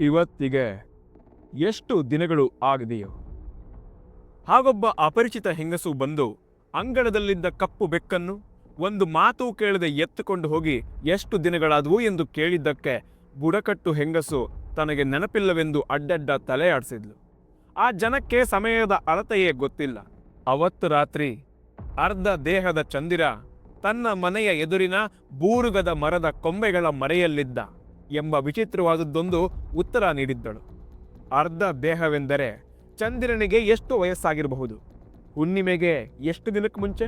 ಇವತ್ತಿಗೆ ಎಷ್ಟು ದಿನಗಳು ಆಗಿದೆಯೋ. ಹಾಗೊಬ್ಬ ಅಪರಿಚಿತ ಹೆಂಗಸು ಬಂದು ಅಂಗಳದಲ್ಲಿದ್ದ ಕಪ್ಪು ಬೆಕ್ಕನ್ನು ಒಂದು ಮಾತು ಕೇಳದೆ ಎತ್ತುಕೊಂಡು ಹೋಗಿ ಎಷ್ಟು ದಿನಗಳಾದವು ಎಂದು ಕೇಳಿದ್ದಕ್ಕೆ ಬುಡಕಟ್ಟು ಹೆಂಗಸು ತನಗೆ ನೆನಪಿಲ್ಲವೆಂದು ಅಡ್ಡಡ್ಡ ತಲೆ ಆಡಿಸಿದ್ಲು. ಆ ಜನಕ್ಕೆ ಸಮಯದ ಅಳತೆಯೇ ಗೊತ್ತಿಲ್ಲ. ಅವತ್ತು ರಾತ್ರಿ ಅರ್ಧ ದೇಹದ ಚಂದಿರ ತನ್ನ ಮನೆಯ ಎದುರಿನ ಬೂರುಗದ ಮರದ ಕೊಂಬೆಗಳ ಮರೆಯಲ್ಲಿದ್ದ. ಎಂಬ ವಿಚಿತ್ರವಾದದ್ದೊಂದು ಉತ್ತರ ನೀಡಿದ್ದಳು. ಅರ್ಧ ದೇಹವೆಂದರೆ ಚಂದಿರನಿಗೆ ಎಷ್ಟು ವಯಸ್ಸಾಗಿರಬಹುದು? ಹುಣ್ಣಿಮೆಗೆ ಎಷ್ಟು ದಿನಕ್ಕೆ ಮುಂಚೆ?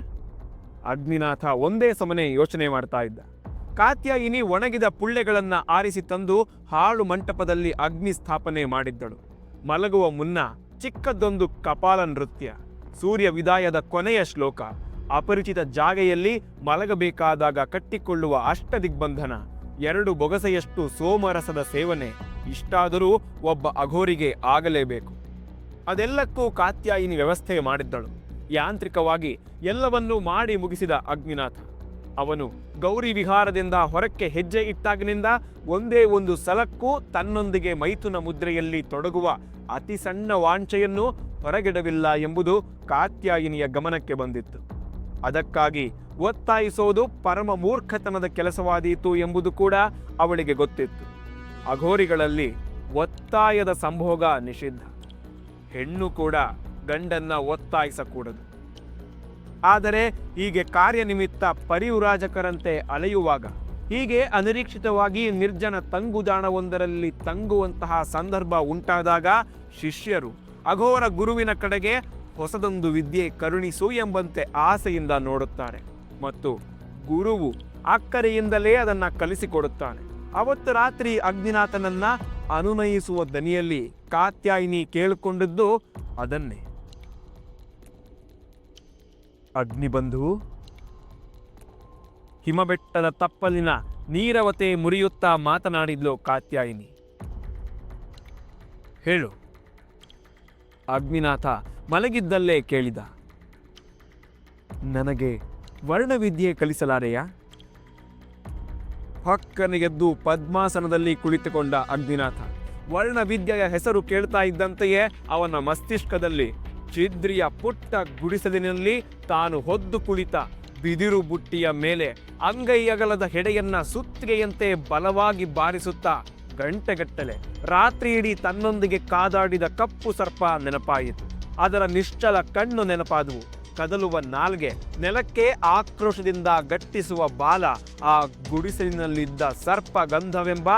ಅಗ್ನಿನಾಥ ಒಂದೇ ಸಮನೆ ಯೋಚನೆ ಮಾಡ್ತಾ ಇದ್ದ. ಕಾತ್ಯಾಯಿನಿ ಒಣಗಿದ ಪುಳ್ಳೆಗಳನ್ನು ಆರಿಸಿ ತಂದು ಹಾಳು ಮಂಟಪದಲ್ಲಿ ಅಗ್ನಿ ಸ್ಥಾಪನೆ ಮಾಡಿದ್ದಳು. ಮಲಗುವ ಮುನ್ನ ಚಿಕ್ಕದೊಂದು ಕಪಾಲ ನೃತ್ಯ, ಸೂರ್ಯ ವಿದಾಯದ ಕೊನೆಯ ಶ್ಲೋಕ, ಅಪರಿಚಿತ ಜಾಗೆಯಲ್ಲಿ ಮಲಗಬೇಕಾದಾಗ ಕಟ್ಟಿಕೊಳ್ಳುವ ಅಷ್ಟದಿಗ್ಬಂಧನ ಎರಡು ಬೊಗಸೆಯಷ್ಟು ಸೋಮರಸದ ಸೇವನೆ ಇಷ್ಟಾದರೂ ಒಬ್ಬ ಅಘೋರಿಗೆ ಆಗಲೇಬೇಕು. ಅದೆಲ್ಲಕ್ಕೂ ಕಾತ್ಯಾಯಿನಿ ವ್ಯವಸ್ಥೆ ಮಾಡಿದ್ದಳು. ಯಾಂತ್ರಿಕವಾಗಿ ಎಲ್ಲವನ್ನೂ ಮಾಡಿ ಮುಗಿಸಿದ ಅಗ್ನಿನಾಥ. ಅವನು ಗೌರಿ ವಿಹಾರದಿಂದ ಹೊರಕ್ಕೆ ಹೆಜ್ಜೆ ಇಟ್ಟಾಗಿನಿಂದ ಒಂದೇ ಒಂದು ಸಲಕ್ಕೂ ತನ್ನೊಂದಿಗೆ ಮೈಥುನ ಮುದ್ರೆಯಲ್ಲಿ ತೊಡಗುವ ಅತಿ ಸಣ್ಣ ವಾಂಚೆಯನ್ನು ಹೊರಗಿಡವಿಲ್ಲ ಎಂಬುದು ಕಾತ್ಯಾಯಿನಿಯ ಗಮನಕ್ಕೆ ಬಂದಿತ್ತು. ಅದಕ್ಕಾಗಿ ಒತ್ತಾಯಿಸೋದು ಪರಮ ಮೂರ್ಖತನದ ಕೆಲಸವಾದೀತು ಎಂಬುದು ಕೂಡ ಅವಳಿಗೆ ಗೊತ್ತಿತ್ತು. ಅಘೋರಿಗಳಲ್ಲಿ ಒತ್ತಾಯದ ಸಂಭೋಗ ನಿಷಿದ್ಧ. ಹೆಣ್ಣು ಕೂಡ ಗಂಡನ್ನ ಒತ್ತಾಯಿಸಕೂಡದು. ಆದರೆ ಹೀಗೆ ಕಾರ್ಯನಿಮಿತ್ತ ಪರಿವುರಾಜಕರಂತೆ ಅಲೆಯುವಾಗ, ಹೀಗೆ ಅನಿರೀಕ್ಷಿತವಾಗಿ ನಿರ್ಜನ ತಂಗುದಾಣವೊಂದರಲ್ಲಿ ತಂಗುವಂತಹ ಸಂದರ್ಭ ಉಂಟಾದಾಗ ಶಿಷ್ಯರು ಅಘೋರ ಗುರುವಿನ ಕಡೆಗೆ ಹೊಸದೊಂದು ವಿದ್ಯೆ ಕರುಣಿಸು ಎಂಬಂತೆ ಆಸೆಯಿಂದ ನೋಡುತ್ತಾರೆ ಮತ್ತು ಗುರುವು ಅಕ್ಕರೆಯಿಂದಲೇ ಅದನ್ನು ಕಲಿಸಿಕೊಡುತ್ತಾನೆ. ಅವತ್ತು ರಾತ್ರಿ ಅಗ್ನಿನಾಥನನ್ನ ಅನುನಯಿಸುವ ದನಿಯಲ್ಲಿ ಕಾತ್ಯಾಯಿನಿ ಕೇಳಿಕೊಂಡಿದ್ದು ಅದನ್ನೇ. ಅಗ್ನಿಬಂಧು ಹಿಮಬೆಟ್ಟದ ತಪ್ಪಲಿನ ನೀರವತೆ ಮುರಿಯುತ್ತಾ ಮಾತನಾಡಿದ್ಲು ಕಾತ್ಯಾಯಿನಿ. ಹೇಳು. ಅಗ್ನಿನಾಥ ಮಲಗಿದ್ದಲ್ಲೇ ಕೇಳಿದ. ನನಗೆ ವರ್ಣವಿದ್ಯೆ ಕಲಿಸಲಾರೆಯಾ? ಹಕ್ಕನಿಗೆದ್ದು ಪದ್ಮಾಸನದಲ್ಲಿ ಕುಳಿತುಕೊಂಡ ಅಗ್ನಿನಾಥ. ವರ್ಣವಿದ್ಯೆಯ ಹೆಸರು ಕೇಳ್ತಾ ಇದ್ದಂತೆಯೇ ಅವನ ಮಸ್ತಿಷ್ಕದಲ್ಲಿ, ಛಿದ್ರಿಯ ಪುಟ್ಟ ಗುಡಿಸಲಿನಲ್ಲಿ ತಾನು ಹೊದ್ದು ಕುಳಿತ ಬಿದಿರು ಬುಟ್ಟಿಯ ಮೇಲೆ ಅಂಗೈಯಗಲದ ಹೆಡೆಯನ್ನ ಸುತ್ತಿಗೆಯಂತೆ ಬಲವಾಗಿ ಬಾರಿಸುತ್ತಾ ಗಂಟೆಗಟ್ಟಲೆ ರಾತ್ರಿಯಿಡೀ ತನ್ನೊಂದಿಗೆ ಕಾದಾಡಿದ ಕಪ್ಪು ಸರ್ಪ ನೆನಪಾಯಿತು. ಅದರ ನಿಶ್ಚಲ ಕಣ್ಣು ನೆನಪಾದವು. ಕದಲುವ ನಾಲ್ಗೆ ನೆಲಕ್ಕೆ ಆಕ್ರೋಶದಿಂದ ಗಟ್ಟಿಸುವ ಬಾಲ, ಆ ಗುಡಿಸಲಿನಲ್ಲಿದ್ದ ಸರ್ಪ ಗಂಧವೆಂಬ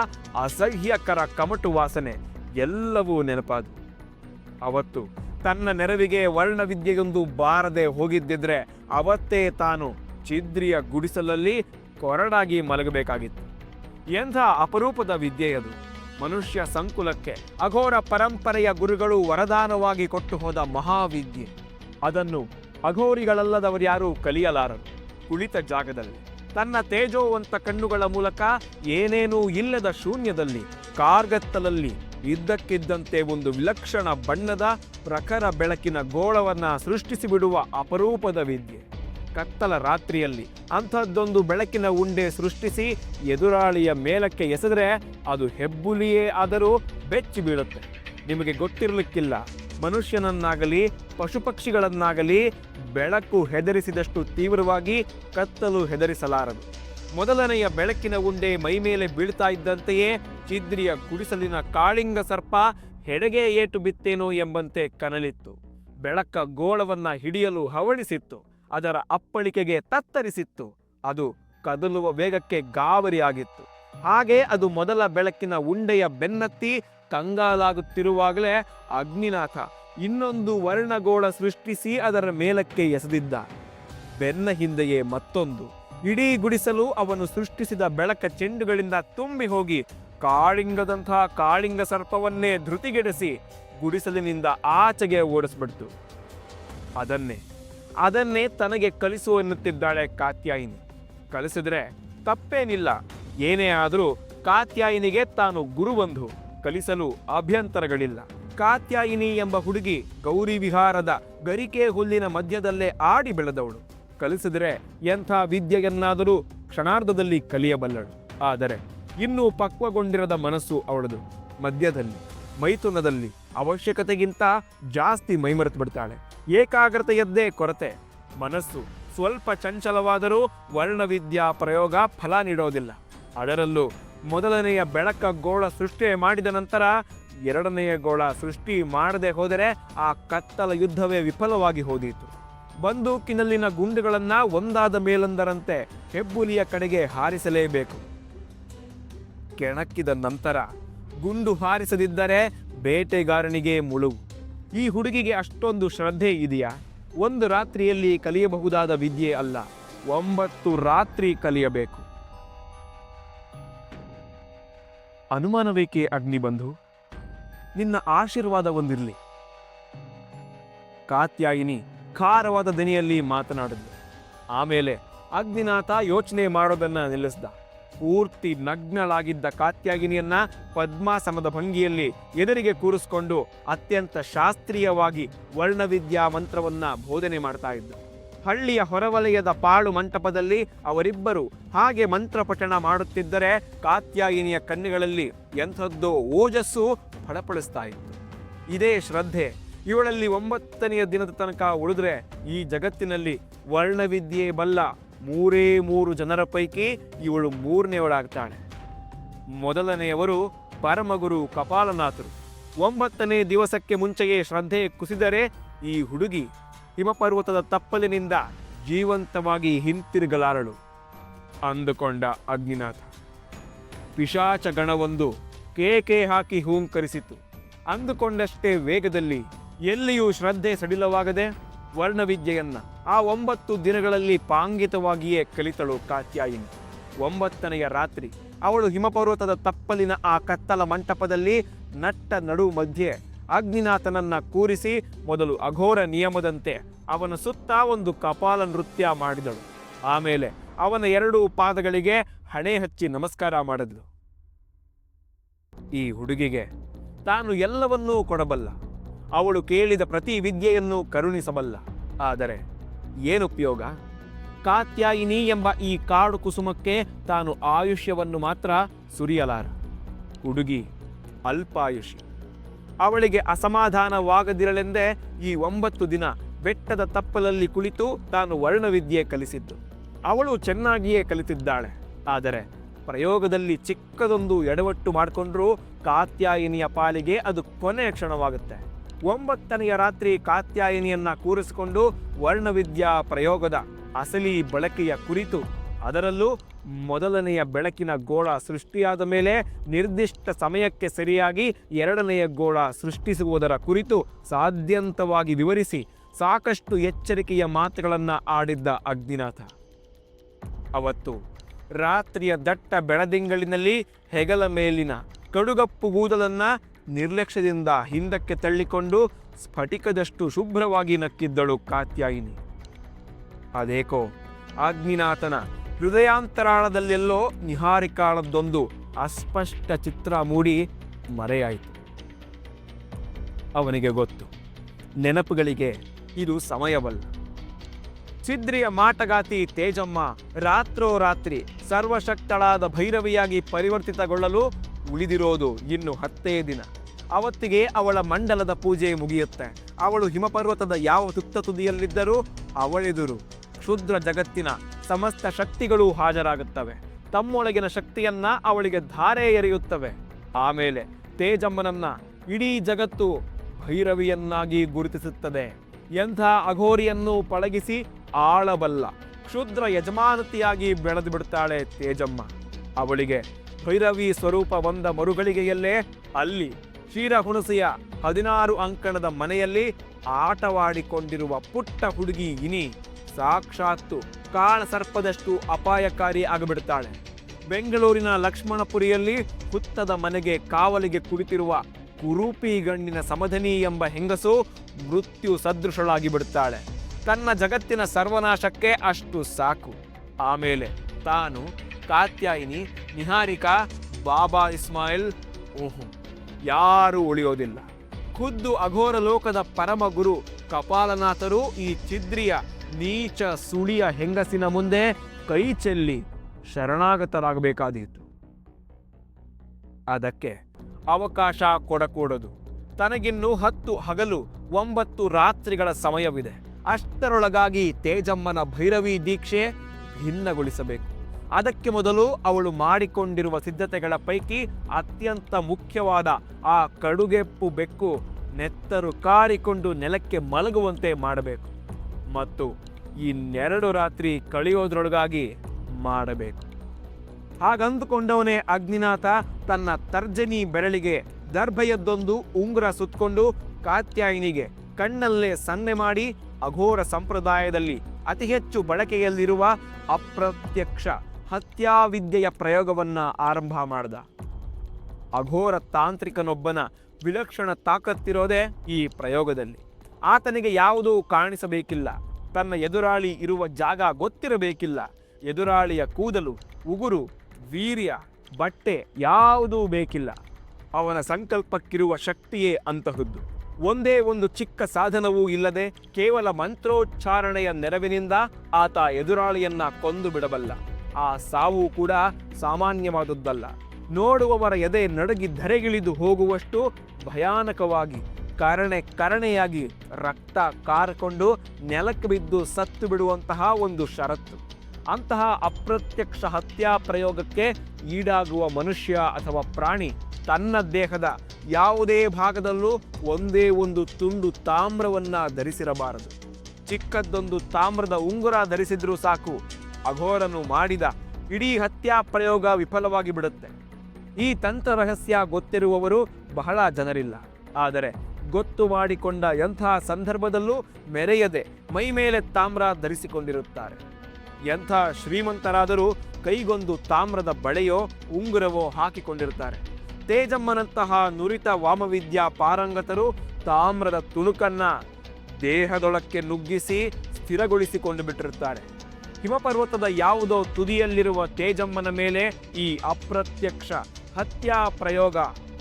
ಅಸಹ್ಯಕರ ಕಮಟು ವಾಸನೆ ಎಲ್ಲವೂ ನೆನಪಾದವು. ಅವತ್ತು ತನ್ನ ನೆರವಿಗೆ ವರ್ಣವಿದ್ಯೆಯೊಂದು ಬಾರದೆ ಹೋಗಿದ್ದಿದ್ರೆ ಅವತ್ತೇ ತಾನು ಛಿದ್ರಿಯ ಗುಡಿಸಲಲ್ಲಿ ಕೊರಡಾಗಿ ಮಲಗಬೇಕಾಗಿತ್ತು. ಎಂಥ ಅಪರೂಪದ ವಿದ್ಯೆಯದು ಮನುಷ್ಯ ಸಂಕುಲಕ್ಕೆ ಅಘೋರ ಪರಂಪರೆಯ ಗುರುಗಳು ವರದಾನವಾಗಿ ಕೊಟ್ಟು ಹೋದ ಮಹಾವಿದ್ಯೆ. ಅದನ್ನು ಅಘೋರಿಗಳಲ್ಲದವರ್ಯಾರೂ ಕಲಿಯಲಾರರು. ಕುಳಿತ ಜಾಗದಲ್ಲಿ, ತನ್ನ ತೇಜೋವಂತ ಕಣ್ಣುಗಳ ಮೂಲಕ ಏನೇನೂ ಇಲ್ಲದ ಶೂನ್ಯದಲ್ಲಿ, ಕಾರ್ಗತ್ತಲಲ್ಲಿ ಇದ್ದಕ್ಕಿದ್ದಂತೆ ಒಂದು ವಿಲಕ್ಷಣ ಬಣ್ಣದ ಪ್ರಖರ ಬೆಳಕಿನ ಗೋಳವನ್ನು ಸೃಷ್ಟಿಸಿಬಿಡುವ ಅಪರೂಪದ ವಿದ್ಯೆ. ಕತ್ತಲ ರಾತ್ರಿಯಲ್ಲಿ ಅಂಥದ್ದೊಂದು ಬೆಳಕಿನ ಉಂಡೆ ಸೃಷ್ಟಿಸಿ ಎದುರಾಳಿಯ ಮೇಲಕ್ಕೆ ಎಸೆದರೆ ಅದು ಹೆಬ್ಬುಲಿಯೇ ಆದರೂ ಬೆಚ್ಚಿ ಬೀಳುತ್ತೆ. ನಿಮಗೆ ಗೊತ್ತಿರಲಿಕ್ಕಿಲ್ಲ, ಮನುಷ್ಯನನ್ನಾಗಲಿ ಪಶು ಪಕ್ಷಿಗಳನ್ನಾಗಲಿ ಬೆಳಕು ಹೆದರಿಸಿದಷ್ಟು ತೀವ್ರವಾಗಿ ಕತ್ತಲು ಹೆದರಿಸಲಾರದು. ಮೊದಲನೆಯ ಬೆಳಕಿನ ಉಂಡೆ ಮೈಮೇಲೆ ಬೀಳ್ತಾ ಇದ್ದಂತೆಯೇ ಚಿದ್ರಿಯ ಗುಡಿಸಲಿನ ಕಾಳಿಂಗ ಸರ್ಪ ಹೆಡೆಗೆ ಏಟು ಬಿತ್ತೇನೋ ಎಂಬಂತೆ ಕನಲಿತ್ತು. ಬೆಳಕ ಗೋಳವನ್ನ ಹಿಡಿಯಲು ಹವಣಿಸಿತ್ತು ಅದರ ಅಪ್ಪಳಿಕೆಗೆ ತತ್ತರಿಸಿತ್ತು. ಅದು ಕದಲುವ ವೇಗಕ್ಕೆ ಗಾಬರಿಯಾಗಿತ್ತು. ಹಾಗೆ ಅದು ಮೊದಲ ಬೆಳಕಿನ ಉಂಡೆಯ ಬೆನ್ನತ್ತಿ ಕಂಗಾಲಾಗುತ್ತಿರುವಾಗಲೇ ಅಗ್ನಿನಾಥ ಇನ್ನೊಂದು ವರ್ಣಗೋಳ ಸೃಷ್ಟಿಸಿ ಅದರ ಮೇಲಕ್ಕೆ ಎಸೆದಿದ್ದ. ಬೆನ್ನ ಹಿಂದೆಯೇ ಮತ್ತೊಂದು. ಇಡೀ ಗುಡಿಸಲು ಅವನು ಸೃಷ್ಟಿಸಿದ ಬೆಳಕ ಚೆಂಡುಗಳಿಂದ ತುಂಬಿ ಹೋಗಿ ಕಾಳಿಂಗದಂತಹ ಕಾಳಿಂಗ ಸರ್ಪವನ್ನೇ ಧೃತಿಗೆಡಿಸಿ ಗುಡಿಸಲಿನಿಂದ ಆಚೆಗೆ ಓಡಿಸ್ಬಿಡ್ತು. ಅದನ್ನೇ ಅದನ್ನೇ ತನಗೆ ಕಲಿಸು ಎನ್ನುತ್ತಿದ್ದಾಳೆ ಕಾತ್ಯಾಯಿನಿ. ಕಲಿಸಿದ್ರೆ ತಪ್ಪೇನಿಲ್ಲ. ಏನೇ ಆದರೂ ಕಾತ್ಯಾಯಿನಿಗೆ ತಾನು ಗುರುಬಂಧು, ಕಲಿಸಲು ಅಭ್ಯಂತರಗಳಿಲ್ಲ. ಕಾತ್ಯಾಯಿನಿ ಎಂಬ ಹುಡುಗಿ ಗೌರಿ ವಿಹಾರದ ಗರಿಕೆ ಹುಲ್ಲಿನ ಮಧ್ಯದಲ್ಲೇ ಆಡಿ ಬೆಳೆದವಳು. ಕಲಿಸಿದರೆ ಎಂಥ ವಿದ್ಯೆಯನ್ನಾದರೂ ಕ್ಷಣಾರ್ಧದಲ್ಲಿ ಕಲಿಯಬಲ್ಲಳು. ಆದರೆ ಇನ್ನೂ ಪಕ್ವಗೊಂಡಿರದ ಮನಸ್ಸು ಅವಳದು. ಮಧ್ಯದಲ್ಲಿ, ಮೈಥುನದಲ್ಲಿ ಅವಶ್ಯಕತೆಗಿಂತ ಜಾಸ್ತಿ ಮೈಮರೆತು ಬಿಡ್ತಾಳೆ. ಏಕಾಗ್ರತೆಯದ್ದೇ ಕೊರತೆ. ಮನಸ್ಸು ಸ್ವಲ್ಪ ಚಂಚಲವಾದರೂ ವರ್ಣವಿದ್ಯಾ ಪ್ರಯೋಗ ಫಲ ನೀಡೋದಿಲ್ಲ. ಅದರಲ್ಲೂ ಮೊದಲನೆಯ ಬೆಳಕ ಗೋಳ ಸೃಷ್ಟಿ ಮಾಡಿದ ನಂತರ ಎರಡನೆಯ ಗೋಳ ಸೃಷ್ಟಿ ಮಾಡದೆ ಹೋದರೆ ಆ ಕತ್ತಲ ಯುದ್ಧವೇ ವಿಫಲವಾಗಿ ಹೋದೀತು. ಬಂದೂಕಿನಲ್ಲಿನ ಗುಂಡುಗಳನ್ನು ಒಂದಾದ ಮೇಲೊಂದರಂತೆ ಹೆಬ್ಬುಲಿಯ ಕಡೆಗೆ ಹಾರಿಸಲೇಬೇಕು. ಕೆಣಕಿದ ನಂತರ ಗುಂಡು ಹಾರಿಸದಿದ್ದರೆ ಬೇಟೆಗಾರನಿಗೆ ಮುಳುವು ಈ ಹುಡುಗಿಗೆ ಅಷ್ಟೊಂದು ಶ್ರದ್ಧೆ ಇದೆಯಾ? ಒಂದು ರಾತ್ರಿಯಲ್ಲಿ ಕಲಿಯಬಹುದಾದ ವಿದ್ಯೆ ಅಲ್ಲ, ಒಂಬತ್ತು ರಾತ್ರಿ ಕಲಿಯಬೇಕು. ಅನುಮಾನವೇಕೆ ಅಗ್ನಿಬಂಧು ನಿನ್ನ ಆಶೀರ್ವಾದ ಒಂದಿರಲಿ. ಕಾತ್ಯಾಯಿನಿ, ಖಾರವಾದ ದನಿಯಲ್ಲಿ ಮಾತನಾಡಿದ್ಲು. ಆಮೇಲೆ ಅಗ್ನಿನಾಥ ಯೋಚನೆ ಮಾಡೋದನ್ನ ನಿಲ್ಲಿಸ್ದ. ಪೂರ್ತಿ ನಗ್ನಳಾಗಿದ್ದ ಕಾತ್ಯಾಗಿನಿಯನ್ನ ಪದ್ಮಾಸನದ ಭಂಗಿಯಲ್ಲಿ ಎದುರಿಗೆ ಕೂರಿಸ್ಕೊಂಡು ಅತ್ಯಂತ ಶಾಸ್ತ್ರೀಯವಾಗಿ ವರ್ಣವಿದ್ಯಾ ಮಂತ್ರವನ್ನ ಬೋಧನೆ ಮಾಡ್ತಾ ಇದ್ದ. ಹಳ್ಳಿಯ ಹೊರವಲಯದ ಪಾಳು ಮಂಟಪದಲ್ಲಿ ಅವರಿಬ್ಬರು ಹಾಗೆ ಮಂತ್ರ ಪಠಣ ಮಾಡುತ್ತಿದ್ದರೆ ಕಾತ್ಯಾಯಿನಿಯ ಕಣ್ಣುಗಳಲ್ಲಿ ಎಂಥದ್ದೋ ಓಜಸ್ಸು ಫಳಫಳಿಸ್ತಾ ಇತ್ತು. ಇದೇ ಶ್ರದ್ಧೆ. ಇವಳಲ್ಲಿ ಒಂಬತ್ತನೆಯ ದಿನದ ತನಕ ಉಳಿದ್ರೆ ಈ ಜಗತ್ತಿನಲ್ಲಿ ವರ್ಣವಿದ್ಯೆ ಬಲ್ಲ ಮೂರೇ ಮೂರು ಜನರ ಪೈಕಿ ಇವಳು ಮೂರನೆಯವಳಾಗ್ತಾಳೆ ಮೊದಲನೆಯವರು ಪರಮಗುರು ಕಪಾಲನಾಥರು. ಒಂಬತ್ತನೇ ದಿವಸಕ್ಕೆ ಮುಂಚೆಯೇ ಶ್ರದ್ಧೆ ಕುಸಿದರೆ ಈ ಹುಡುಗಿ ಹಿಮಪರ್ವತದ ತಪ್ಪಲಿನಿಂದ ಜೀವಂತವಾಗಿ ಹಿಂತಿರುಗಲಾರಳು. ಅಂದುಕೊಂಡ ಅಗ್ನಿನಾಥ. ಪಿಶಾಚ ಗಣವೊಂದು ಕೇಕೆ ಹಾಕಿ ಹೂಂಕರಿಸಿತು. ಅಂದುಕೊಂಡಷ್ಟೇ ವೇಗದಲ್ಲಿ ಎಲ್ಲಿಯೂ ಶ್ರದ್ಧೆ ಸಡಿಲವಾಗದೆ ವರ್ಣವಿದ್ಯೆಯನ್ನ ಆ ಒಂಬತ್ತು ದಿನಗಳಲ್ಲಿ ಪಾಂಗಿತವಾಗಿಯೇ ಕಲಿತಳು ಕಾತ್ಯಾಯಿನಿ. ಒಂಬತ್ತನೆಯ ರಾತ್ರಿ ಅವಳು ಹಿಮಪರ್ವತದ ತಪ್ಪಲಿನ ಆ ಕತ್ತಲ ಮಂಟಪದಲ್ಲಿ ನಟ್ಟ ನಡು ಮಧ್ಯೆ ಅಗ್ನಿನಾಥನನ್ನು ಕೂರಿಸಿ ಮೊದಲು ಅಘೋರ ನಿಯಮದಂತೆ ಅವನ ಸುತ್ತ ಒಂದು ಕಪಾಲ ನೃತ್ಯ ಮಾಡಿದಳು. ಆಮೇಲೆ ಅವನ ಎರಡೂ ಪಾದಗಳಿಗೆ ಹಣೆ ಹಚ್ಚಿ ನಮಸ್ಕಾರ ಮಾಡಿದಳು. ಈ ಹುಡುಗಿಗೆ ತಾನು ಎಲ್ಲವನ್ನೂ ಕೊಡಬಲ್ಲ. ಅವಳು ಕೇಳಿದ ಪ್ರತಿ ವಿದ್ಯೆಯನ್ನು ಕರುಣಿಸಬಲ್ಲ. ಆದರೆ ಏನುಪಯೋಗ ಕಾತ್ಯಾಯಿನಿ ಎಂಬ ಈ ಕಾಡು ಕುಸುಮಕ್ಕೆ ತಾನು ಆಯುಷ್ಯವನ್ನು ಮಾತ್ರ ಸುರಿಯಲಾರ. ಹುಡುಗಿ ಅಲ್ಪಾಯುಷಿ. ಅವಳಿಗೆ ಅಸಮಾಧಾನವಾಗದಿರಲೆಂದೇ ಈ ಒಂಬತ್ತು ದಿನ ಬೆಟ್ಟದ ತಪ್ಪಲಲ್ಲಿ ಕುಳಿತು ತಾನು ವರ್ಣವಿದ್ಯೆ ಕಲಿಸಿದ್ದು. ಅವಳು ಚೆನ್ನಾಗಿಯೇ ಕಲಿತಿದ್ದಾಳೆ. ಆದರೆ ಪ್ರಯೋಗದಲ್ಲಿ ಚಿಕ್ಕದೊಂದು ಎಡವಟ್ಟು ಮಾಡಿಕೊಂಡ್ರೂ ಕಾತ್ಯಾಯಿನಿಯ ಪಾಲಿಗೆ ಅದು ಕೊನೆಯ ಕ್ಷಣವಾಗುತ್ತೆ. ಒಂಬತ್ತನೆಯ ರಾತ್ರಿ ಕಾತ್ಯಾಯಿನಿಯನ್ನ ಕೂರಿಸಿಕೊಂಡು ವರ್ಣವಿದ್ಯಾ ಪ್ರಯೋಗದ ಅಸಲಿ ಬಳಕೆಯ ಕುರಿತು. ಅದರಲ್ಲೂ ಮೊದಲನೆಯ ಬೆಳಕಿನ ಗೋಳ ಸೃಷ್ಟಿಯಾದ ಮೇಲೆ ನಿರ್ದಿಷ್ಟ ಸಮಯಕ್ಕೆ ಸರಿಯಾಗಿ ಎರಡನೆಯ ಗೋಳ ಸೃಷ್ಟಿಸುವುದರ ಕುರಿತು ಸಾಧ್ಯಂತವಾಗಿ ವಿವರಿಸಿ ಸಾಕಷ್ಟು ಎಚ್ಚರಿಕೆಯ ಮಾತುಗಳನ್ನು ಆಡಿದ್ದ ಅಗ್ನಿನಾಥ. ಅವತ್ತು ರಾತ್ರಿಯ ದಟ್ಟ ಬೆಳದಿಂಗಳಿನಲ್ಲಿ ಹೆಗಲ ಮೇಲಿನ ಕಡುಗಪ್ಪು ಕೂದಲನ್ನ ನಿರ್ಲಕ್ಷ್ಯದಿಂದ ಹಿಂದಕ್ಕೆ ತಳ್ಳಿಕೊಂಡು ಸ್ಫಟಿಕದಷ್ಟು ಶುಭ್ರವಾಗಿ ನಕ್ಕಿದ್ದಳು ಕಾತ್ಯಾಯಿನಿ. ಅದೇಕೋ ಅಗ್ನಿನಾಥನ ಹೃದಯಾಂತರಾಳದಲ್ಲೆಲ್ಲೋ ನಿಹಾರಿಕಾಳದ್ದೊಂದು ಅಸ್ಪಷ್ಟ ಚಿತ್ರ ಮೂಡಿ ಮರೆಯಾಯಿತು. ಅವನಿಗೆ ಗೊತ್ತು, ನೆನಪುಗಳಿಗೆ ಇದು ಸಮಯವಲ್ಲ. ಸಿದ್ರಿಯ ಮಾಟಗಾತಿ ತೇಜಮ್ಮ ರಾತ್ರೋರಾತ್ರಿ ಸರ್ವಶಕ್ತಳಾದ ಭೈರವಿಯಾಗಿ ಪರಿವರ್ತಿತಗೊಳ್ಳಲು ಉಳಿದಿರೋದು ಇನ್ನು ಹತ್ತೇ ದಿನ. ಅವತ್ತಿಗೆ ಅವಳ ಮಂಡಲದ ಪೂಜೆ ಮುಗಿಯುತ್ತೆ. ಅವಳು ಹಿಮಪರ್ವತದ ಯಾವ ತುತ್ತ ತುದಿಯಲ್ಲಿದ್ದರೂ ಅವಳೆದುರು. ಕ್ಷುದ್ರ ಜಗತ್ತಿನ ಸಮಸ್ತ ಶಕ್ತಿಗಳು ಹಾಜರಾಗುತ್ತವೆ. ತಮ್ಮೊಳಗಿನ ಶಕ್ತಿಯನ್ನ ಅವಳಿಗೆ ಧಾರೆ ಎರೆಯುತ್ತವೆ. ಆಮೇಲೆ ತೇಜಮ್ಮನನ್ನ ಇಡೀ ಜಗತ್ತು ಭೈರವಿಯನ್ನಾಗಿ ಗುರುತಿಸುತ್ತದೆ. ಎಂಥ ಅಘೋರಿಯನ್ನು ಪಳಗಿಸಿ ಆಳಬಲ್ಲ, ಕ್ಷುದ್ರ ಯಜಮಾನತಿಯಾಗಿ ಬೆಳೆದು ಬಿಡ್ತಾಳೆ ತೇಜಮ್ಮ. ಅವಳಿಗೆ ಭೈರವಿ ಸ್ವರೂಪ ಬಂದ ಮರುಗಳಿಗೆಯಲ್ಲೇ ಅಲ್ಲಿ ಕ್ಷೀರ ಹುಣಸೆಯ ಹದಿನಾರು ಅಂಕಣದ ಮನೆಯಲ್ಲಿ ಆಟವಾಡಿಕೊಂಡಿರುವ ಪುಟ್ಟ ಹುಡುಗಿ ಇನಿ ಸಾಕ್ಷಾತ್ತು ಕಾಳ ಸರ್ಪದಷ್ಟು ಅಪಾಯಕಾರಿ ಆಗಿಬಿಡ್ತಾಳೆ. ಬೆಂಗಳೂರಿನ ಲಕ್ಷ್ಮಣಪುರಿಯಲ್ಲಿ ಹುತ್ತದ ಮನೆಗೆ ಕಾವಲಿಗೆ ಕುಳಿತಿರುವ ಕುರೂಪಿ ಗಣ್ಣಿನ ಸಮಧನಿ ಎಂಬ ಹೆಂಗಸು ಮೃತ್ಯು ಸದೃಶಳಾಗಿ ಬಿಡುತ್ತಾಳೆ ತನ್ನ ಜಗತ್ತಿನ ಸರ್ವನಾಶಕ್ಕೆ ಅಷ್ಟು ಸಾಕು. ಆಮೇಲೆ ತಾನು ಕಾತ್ಯಾಯಿನಿ, ನಿಹಾರಿಕಾ, ಬಾಬಾ ಇಸ್ಮಾಯಿಲ್, ಓಹೋ, ಯಾರೂ ಉಳಿಯೋದಿಲ್ಲ. ಖುದ್ದು ಅಘೋರ ಲೋಕದ ಪರಮ ಗುರು ಕಪಾಲನಾಥರು ಈ ಚಿದ್ರಿಯ ನೀಚ ಸುಳಿಯ ಹೆಂಗಸಿನ ಮುಂದೆ ಕೈ ಚೆಲ್ಲಿ ಶರಣಾಗತರಾಗಬೇಕಾದೀತು. ಅದಕ್ಕೆ ಅವಕಾಶ ಕೊಡಕೂಡದು. ತನಗಿನ್ನು ಹತ್ತು ಹಗಲು, ಒಂಬತ್ತು ರಾತ್ರಿಗಳ ಸಮಯವಿದೆ. ಅಷ್ಟರೊಳಗಾಗಿ ತೇಜಮ್ಮನ ಭೈರವಿ ದೀಕ್ಷೆ ಭಿನ್ನಗೊಳಿಸಬೇಕು. ಅದಕ್ಕೆ ಮೊದಲು ಅವಳು ಮಾಡಿಕೊಂಡಿರುವ ಸಿದ್ಧತೆಗಳ ಪೈಕಿ ಅತ್ಯಂತ ಮುಖ್ಯವಾದ ಆ ಕಡುಗೆಪ್ಪು ಬೆಕ್ಕು ನೆತ್ತರು ಕಾರಿಕೊಂಡು ನೆಲಕ್ಕೆ ಮಲಗುವಂತೆ ಮಾಡಬೇಕು ಮತ್ತು ಇನ್ನೆರಡು ರಾತ್ರಿ ಕಳೆಯೋದ್ರೊಳಗಾಗಿ ಮಾಡಬೇಕು. ಹಾಗಂದುಕೊಂಡವನೇ ಅಗ್ನಿನಾಥ ತನ್ನ ತರ್ಜನಿ ಬೆರಳಿಗೆ ದರ್ಭೆಯದ್ದೊಂದು ಉಂಗುರ ಸುತ್ತಕೊಂಡು ಕಾತ್ಯಾಯಿನಿಗೆ ಕಣ್ಣಲ್ಲೇ ಸನ್ನೆ ಮಾಡಿ ಅಘೋರ ಸಂಪ್ರದಾಯದಲ್ಲಿ ಅತಿ ಹೆಚ್ಚು ಬಳಕೆಯಲ್ಲಿರುವ ಅಪ್ರತ್ಯಕ್ಷ ಹತ್ಯಾವಿದ್ಯೆಯ ಪ್ರಯೋಗವನ್ನ ಆರಂಭ ಮಾಡ್ದ. ಅಘೋರ ತಾಂತ್ರಿಕನೊಬ್ಬನ ವಿಲಕ್ಷಣ ತಾಕತ್ತಿರೋದೇ ಈ ಪ್ರಯೋಗದಲ್ಲಿ. ಆತನಿಗೆ ಯಾವುದೂ ಕಾಣಿಸಬೇಕಿಲ್ಲ. ತನ್ನ ಎದುರಾಳಿ ಇರುವ ಜಾಗ ಗೊತ್ತಿರಬೇಕಿಲ್ಲ. ಎದುರಾಳಿಯ ಕೂದಲು, ಉಗುರು, ವೀರ್ಯ, ಬಟ್ಟೆ ಯಾವುದೂ ಬೇಕಿಲ್ಲ. ಅವನ ಸಂಕಲ್ಪಕ್ಕಿರುವ ಶಕ್ತಿಯೇ ಅಂತಹದ್ದು. ಒಂದೇ ಒಂದು ಚಿಕ್ಕ ಸಾಧನವೂ ಇಲ್ಲದೆ ಕೇವಲ ಮಂತ್ರೋಚ್ಚಾರಣೆಯ ನೆರವಿನಿಂದ ಆತ ಎದುರಾಳಿಯನ್ನ ಕೊಂದು ಬಿಡಬಲ್ಲ. ಆ ಸಾವು ಕೂಡ ಸಾಮಾನ್ಯವಾದದ್ದಲ್ಲ. ನೋಡುವವರ ಎದೆ ನಡಗಿ ಧರೆಗಿಳಿದು ಹೋಗುವಷ್ಟು ಭಯಾನಕವಾಗಿ, ಕರಣೆ ಕರಣೆಯಾಗಿ ರಕ್ತ ಕಾರಕೊಂಡು ನೆಲಕ್ಕೆ ಬಿದ್ದು ಸತ್ತು ಬಿಡುವಂತಹ ಒಂದು ಷರತ್ತು. ಅಂತಹ ಅಪ್ರತ್ಯಕ್ಷ ಹತ್ಯಾ ಪ್ರಯೋಗಕ್ಕೆ ಈಡಾಗುವ ಮನುಷ್ಯ ಅಥವಾ ಪ್ರಾಣಿ ತನ್ನ ದೇಹದ ಯಾವುದೇ ಭಾಗದಲ್ಲೂ ಒಂದೇ ಒಂದು ತುಂಡು ತಾಮ್ರವನ್ನ ಧರಿಸಿರಬಾರದು. ಚಿಕ್ಕದ್ದೊಂದು ತಾಮ್ರದ ಉಂಗುರ ಧರಿಸಿದ್ರೂ ಸಾಕು ಅಘೋರನು ಮಾಡಿದ ಇಡೀ ಹತ್ಯಾ ಪ್ರಯೋಗ ವಿಫಲವಾಗಿ ಬಿಡುತ್ತೆ. ಈ ತಂತ್ರ ರಹಸ್ಯ ಗೊತ್ತಿರುವವರು ಬಹಳ ಜನರಿಲ್ಲ. ಆದರೆ ಗೊತ್ತು ಮಾಡಿಕೊಂಡ ಎಂಥ ಸಂದರ್ಭದಲ್ಲೂ ಮೆರೆಯದೆ ಮೈ ಮೇಲೆ ತಾಮ್ರ ಧರಿಸಿಕೊಂಡಿರುತ್ತಾರೆ. ಎಂಥ ಶ್ರೀಮಂತರಾದರೂ ಕೈಗೊಂದು ತಾಮ್ರದ ಬಳೆಯೋ ಉಂಗುರವೋ ಹಾಕಿಕೊಂಡಿರುತ್ತಾರೆ. ತೇಜಮ್ಮನಂತಹ ನುರಿತ ವಾಮವಿದ್ಯಾ ಪಾರಂಗತರು ತಾಮ್ರದ ತುಣುಕನ್ನು ದೇಹದೊಳಕ್ಕೆ ನುಗ್ಗಿಸಿ ಸ್ಥಿರಗೊಳಿಸಿಕೊಂಡು ಬಿಟ್ಟಿರುತ್ತಾರೆ. ಹಿಮಪರ್ವತದ ಯಾವುದೋ ತುದಿಯಲ್ಲಿರುವ ತೇಜಮ್ಮನ ಮೇಲೆ ಈ ಅಪ್ರತ್ಯಕ್ಷ ಹತ್ಯಾ ಪ್ರಯೋಗ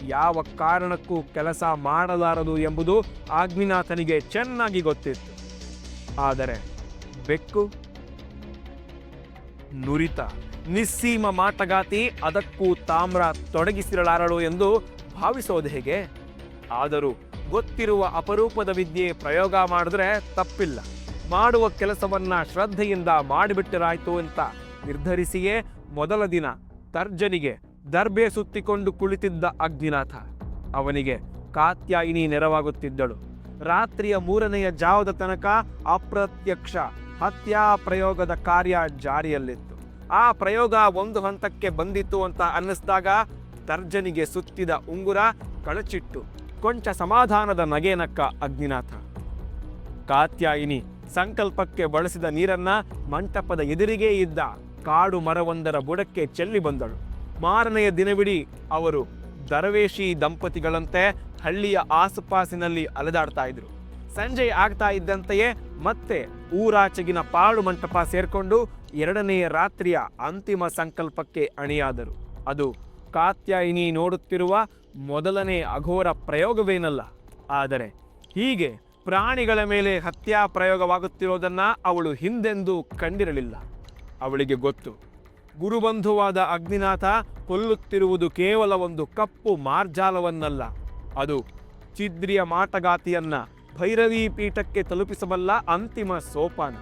ಯಾವ ಕಾರಣಕ್ಕೂ ಕೆಲಸ ಮಾಡಲಾರದು ಎಂಬುದು ಆಗ್ನಿನಾಥನಿಗೆ ಚೆನ್ನಾಗಿ ಗೊತ್ತಿತ್ತು. ಆದರೆ ಬೆಕ್ಕು, ನುರಿತ, ನಿಸ್ಸೀಮ ಮಾಟಗಾತಿ ಅದಕ್ಕೂ ತಾಮ್ರ ತೊಡಗಿಸಿರಲಾರಳು ಎಂದು ಭಾವಿಸೋದು ಹೇಗೆ? ಆದರೂ ಗೊತ್ತಿರುವ ಅಪರೂಪದ ವಿದ್ಯೆ ಪ್ರಯೋಗ ಮಾಡಿದ್ರೆ ತಪ್ಪಿಲ್ಲ. ಮಾಡುವ ಕೆಲಸವನ್ನ ಶ್ರದ್ಧೆಯಿಂದ ಮಾಡಿಬಿಟ್ಟಿರಾಯ್ತು ಅಂತ ನಿರ್ಧರಿಸಿಯೇ ಮೊದಲ ದಿನ ತರ್ಜನಿಗೆ ದರ್ಬೆ ಸುತ್ತಿಕೊಂಡು ಕುಳಿತಿದ್ದ ಅಗ್ನಿನಾಥ. ಅವನಿಗೆ ಕಾತ್ಯಾಯಿನಿ ನೆರವಾಗುತ್ತಿದ್ದಳು. ರಾತ್ರಿಯ ಮೂರನೆಯ ಜಾವದ ತನಕ ಅಪ್ರತ್ಯಕ್ಷ ಹತ್ಯಾ ಪ್ರಯೋಗದ ಕಾರ್ಯ ಜಾರಿಯಲ್ಲಿತ್ತು. ಆ ಪ್ರಯೋಗ ಒಂದು ಹಂತಕ್ಕೆ ಬಂದಿತ್ತು ಅಂತ ಅನ್ನಿಸ್ದಾಗ ತರ್ಜನಿಗೆ ಸುತ್ತಿದ ಉಂಗುರ ಕಳಚಿಟ್ಟು ಕೊಂಚ ಸಮಾಧಾನದ ನಗೆನಕ್ಕ ಅಗ್ನಿನಾಥ. ಕಾತ್ಯಾಯಿನಿ ಸಂಕಲ್ಪಕ್ಕೆ ಬಳಸಿದ ನೀರನ್ನ ಮಂಟಪದ ಎದುರಿಗೇ ಇದ್ದ ಕಾಡು ಮರವೊಂದರ ಬುಡಕ್ಕೆ ಚೆಲ್ಲಿ ಬಂದಳು. ಮಾರನೆಯ ದಿನವಿಡೀ ಅವರು ದರವೇಶಿ ದಂಪತಿಗಳಂತೆ ಹಳ್ಳಿಯ ಆಸುಪಾಸಿನಲ್ಲಿ ಅಲೆದಾಡ್ತಾ ಇದ್ರು. ಸಂಜೆ ಆಗ್ತಾ ಇದ್ದಂತೆಯೇ ಮತ್ತೆ ಊರಾಚೆಗಿನ ಪಾಳು ಮಂಟಪ ಸೇರಿಕೊಂಡು ಎರಡನೆಯ ರಾತ್ರಿಯ ಅಂತಿಮ ಸಂಕಲ್ಪಕ್ಕೆ ಅಣಿಯಾದರು. ಅದು ಕಾತ್ಯಾಯಿನಿ ನೋಡುತ್ತಿರುವ ಮೊದಲನೇ ಅಘೋರ ಪ್ರಯೋಗವೇನಲ್ಲ. ಆದರೆ ಹೀಗೆ ಪ್ರಾಣಿಗಳ ಮೇಲೆ ಹತ್ಯಾ ಪ್ರಯೋಗವಾಗುತ್ತಿರೋದನ್ನ ಅವಳು ಹಿಂದೆಂದು ಕಂಡಿರಲಿಲ್ಲ. ಅವಳಿಗೆ ಗೊತ್ತು, ಗುರುಬಂಧುವಾದ ಅಗ್ನಿನಾಥ ಕೊಲ್ಲುತ್ತಿರುವುದು ಕೇವಲ ಒಂದು ಕಪ್ಪು ಮಾರ್ಜಾಲವನ್ನಲ್ಲ, ಅದು ಚಿದ್ರಿಯ ಮಾಟಗಾತಿಯನ್ನ ಭೈರವಿ ಪೀಠಕ್ಕೆ ತಲುಪಿಸಬಲ್ಲ ಅಂತಿಮ ಸೋಪಾನ.